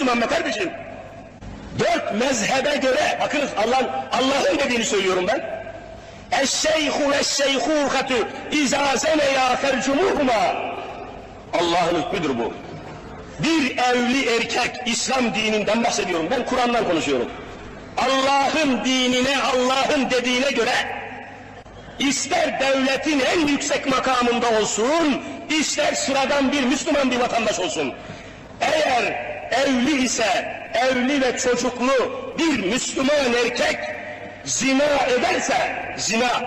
be kardeşim. Dört mezhebe göre, bakınız Allah'ın Allah'ın dediğini söylüyorum ben. Eşşeyhu ve şeyhuhatu izâ zeneya fercumuhuma. Allah'ın hükmüdür bu. Bir evli erkek İslam dininden bahsediyorum. Ben Kur'an'dan konuşuyorum. Allah'ın dinine, Allah'ın dediğine göre ister devletin en yüksek makamında olsun, ister sıradan bir Müslüman bir vatandaş olsun. Eğer evli ise, evli ve çocuklu bir Müslüman erkek zina ederse, zina,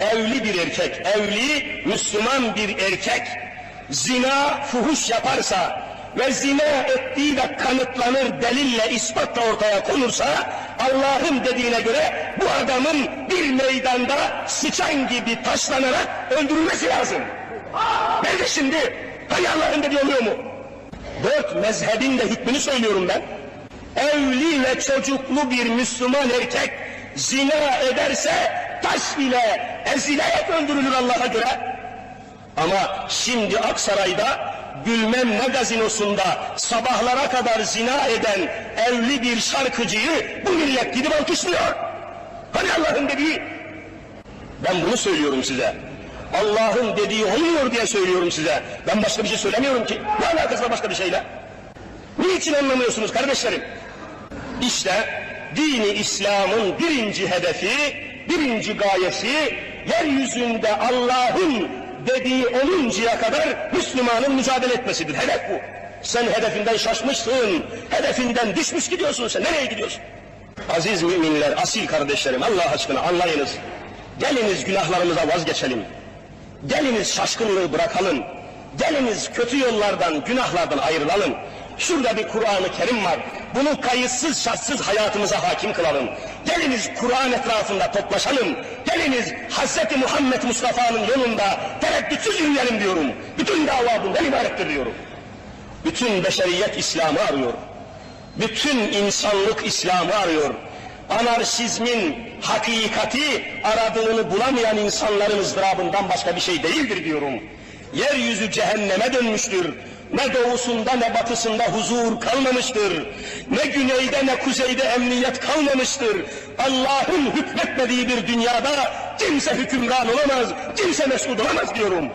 evli bir erkek, evli Müslüman bir erkek zina, fuhuş yaparsa ve zina ettiği de kanıtlanır, delille, ispatla ortaya konursa Allah'ın dediğine göre bu adamın bir meydanda sıçan gibi taşlanarak öldürülmesi lazım. Ben de şimdi hani Allah'ın dediği oluyor mu? Dört mezhebin de hükmünü söylüyorum ben. Evli ve çocuklu bir Müslüman erkek zina ederse taş ile ezilerek öldürülür Allah'a göre. Ama şimdi Aksaray'da Gülmem ne gazinosunda sabahlara kadar zina eden evli bir şarkıcıyı bu millet gidip alkışlıyor. Hani Allah'ın dediği? Ben bunu söylüyorum size. Allah'ın dediği olmuyor diye söylüyorum size. Ben başka bir şey söylemiyorum ki. Ne alakası var başka bir şeyle? Niçin anlamıyorsunuz kardeşlerim? İşte dini İslam'ın birinci hedefi, birinci gayesi yeryüzünde Allah'ın dediği oluncaya kadar Müslümanın mücadele etmesidir. Hedef bu. Sen hedefinden şaşmışsın, hedefinden düşmüş gidiyorsun sen. Nereye gidiyorsun? Aziz müminler, asil kardeşlerim Allah aşkına anlayınız. Geliniz günahlarımıza vazgeçelim. Geliniz şaşkınlığı bırakalım. Geliniz kötü yollardan, günahlardan ayrılalım. Şurada bir Kur'an-ı Kerim var. Bunu kayıtsız şartsız hayatımıza hakim kılalım. Geliniz Kur'an etrafında toplaşalım. Geliniz Hz. Muhammed Mustafa'nın yolunda tereddütsüz yürüyelim diyorum. Bütün dava bundan ibarettir diyorum. Bütün beşeriyet İslam'ı arıyor. Bütün insanlık İslam'ı arıyor. Anarşizmin hakikati aradığını bulamayan insanların ızdırabından başka bir şey değildir diyorum. Yeryüzü cehenneme dönmüştür. Ne doğusunda ne batısında huzur kalmamıştır. Ne güneyde ne kuzeyde emniyet kalmamıştır. Allah'ın hükmetmediği bir dünyada kimse hükümran olamaz, kimse mesut olamaz diyorum.